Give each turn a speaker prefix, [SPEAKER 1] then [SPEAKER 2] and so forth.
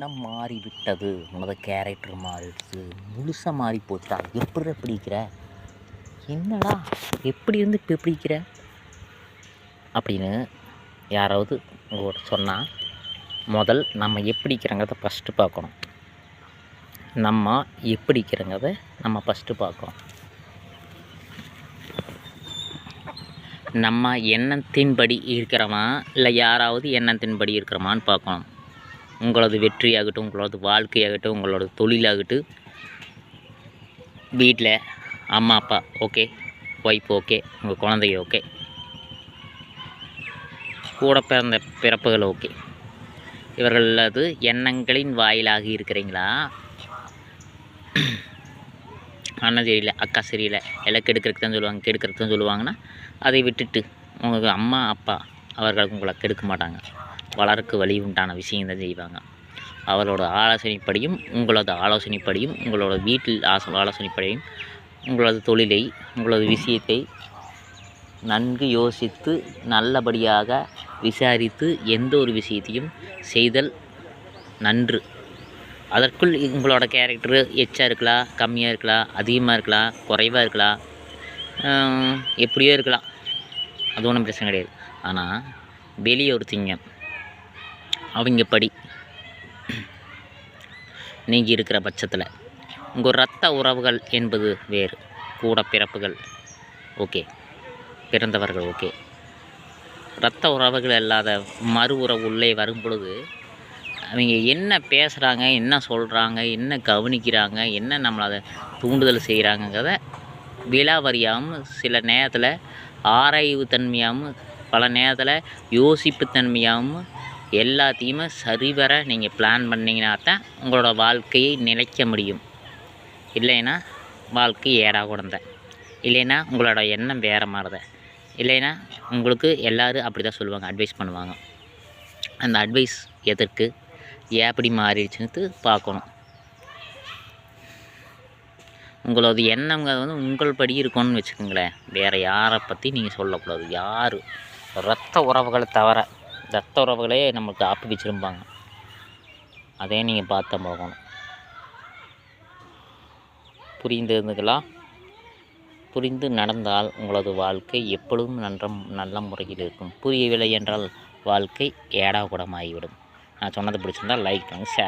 [SPEAKER 1] எண்ணம் மாறிவிட்டது. உனது கேரக்டர் மாறிடுச்சு. முழுசாக மாறி போச்சுடா. எப்படி பிடிக்கிற? என்னடா? எப்படி இருந்து இப்போ பிடிக்கிற? அப்படின்னு யாராவது உங்களோட சொன்னால் முதல் நம்ம எப்படிக்கிறங்கிறத ஃபஸ்ட்டு பார்க்கணும். நம்ம எப்படிக்கிறங்கிறத நம்ம ஃபஸ்ட்டு பார்க்கணும். நம்ம எண்ணத்தின்படி இருக்கிறோமா? இல்லை யாராவது எண்ணத்தின்படி இருக்கிறோமான்னு பார்க்கணும். உங்களது வெற்றியாகட்டும் உங்களது வாழ்க்கையாகட்டும் உங்களோட தொழிலாகட்டும் வீட்டில் அம்மா அப்பா ஓகே ஒய்ஃப் ஓகே உங்கள் குழந்தைங்க ஓகே கூட பிறந்த பிறப்புகள் ஓகே இவர்களது எண்ணங்களின் வாயிலாக இருக்கிறீங்களா? அண்ணன் சரியில்லை அக்கா சரியில்லை எல்லாம் கெடுக்கிறதுக்கு தான் சொல்லுவாங்க கெடுக்கிறதுக்கு தான் சொல்லுவாங்கன்னா அதை விட்டுட்டு உங்களுக்கு அம்மா அப்பா அவர்கள் உங்களை கெடுக்க மாட்டாங்க. வளர்க்கு வழி உண்டான விஷயம் தான் செய்வாங்க. அவரோட ஆலோசனைப்படியும் உங்களது ஆலோசனைப்படியும் உங்களோட வீட்டில் ஆசோ ஆலோசனைப்படியும் உங்களது தொழிலை உங்களது விஷயத்தை நன்கு யோசித்து நல்லபடியாக விசாரித்து எந்த ஒரு விஷயத்தையும் செய்தல் நன்று. அதற்குள் உங்களோட கேரக்டரு எச்சா இருக்கலாம் கம்மியாக இருக்கலாம் அதிகமாக இருக்கலாம் குறைவாக இருக்கலாம் எப்படியோ இருக்கலாம். அது ஒன்றும் பிரச்சனை கிடையாது. ஆனால் வெளியே ஒருத்திங்க அவங்க படி நீங்கள் இருக்கிற பட்சத்தில் உங்கள் ரத்த உறவுகள் என்பது வேறு. கூட பிறப்புகள் ஓகே. பிறந்தவர்கள் ஓகே. இரத்த உறவுகள் இல்லாத மறு உறவு உள்ளே வரும் பொழுது அவங்க என்ன பேசுகிறாங்க என்ன சொல்கிறாங்க என்ன கவனிக்கிறாங்க என்ன நம்மளை அதை தூண்டுதல் செய்கிறாங்கங்கிறத விலாவறியாமல் சில நேரத்தில் ஆராய்வு தன்மையாகவும் பல நேரத்தில் யோசிப்பு தன்மையாகவும் எல்லாத்தையுமே சரிவர நீங்கள் பிளான் பண்ணிங்கன்னா தான் உங்களோட வாழ்க்கையை நிலைக்க முடியும். இல்லைன்னா வாழ்க்கை ஏடா குழந்த இல்லைன்னா உங்களோட எண்ணம் வேறு மாறுத. இல்லைன்னா உங்களுக்கு எல்லோரும் அப்படி தான் சொல்லுவாங்க அட்வைஸ் பண்ணுவாங்க. அந்த அட்வைஸ் எதற்கு? எப்படி மாறிடுச்சுன்னு பார்க்கணும். உங்களோட எண்ணங்கிறது வந்து உங்கள் படி இருக்கணும்னு வச்சுக்கோங்களேன். வேறு யாரை பற்றி நீங்கள் சொல்லக்கூடாது. யார்? ரத்த உறவுகளை தவிர. ரத்த உறவுகளே நம்மளுக்கு ஆப்பு வச்சுருப்பாங்க அதே நீங்கள் பார்த்த போகணும் புரிந்து புரிந்து நடந்தால் உங்களது வாழ்க்கை எப்பொழுதும் நன்ற நல்ல முறையில் இருக்கும். புரியவில்லை என்றால் வாழ்க்கை ஏடா கூடமாகிவிடும் நான் சொன்னது பிடிச்சிருந்தால் லைக் பண்ணுங்கள் ஷேர்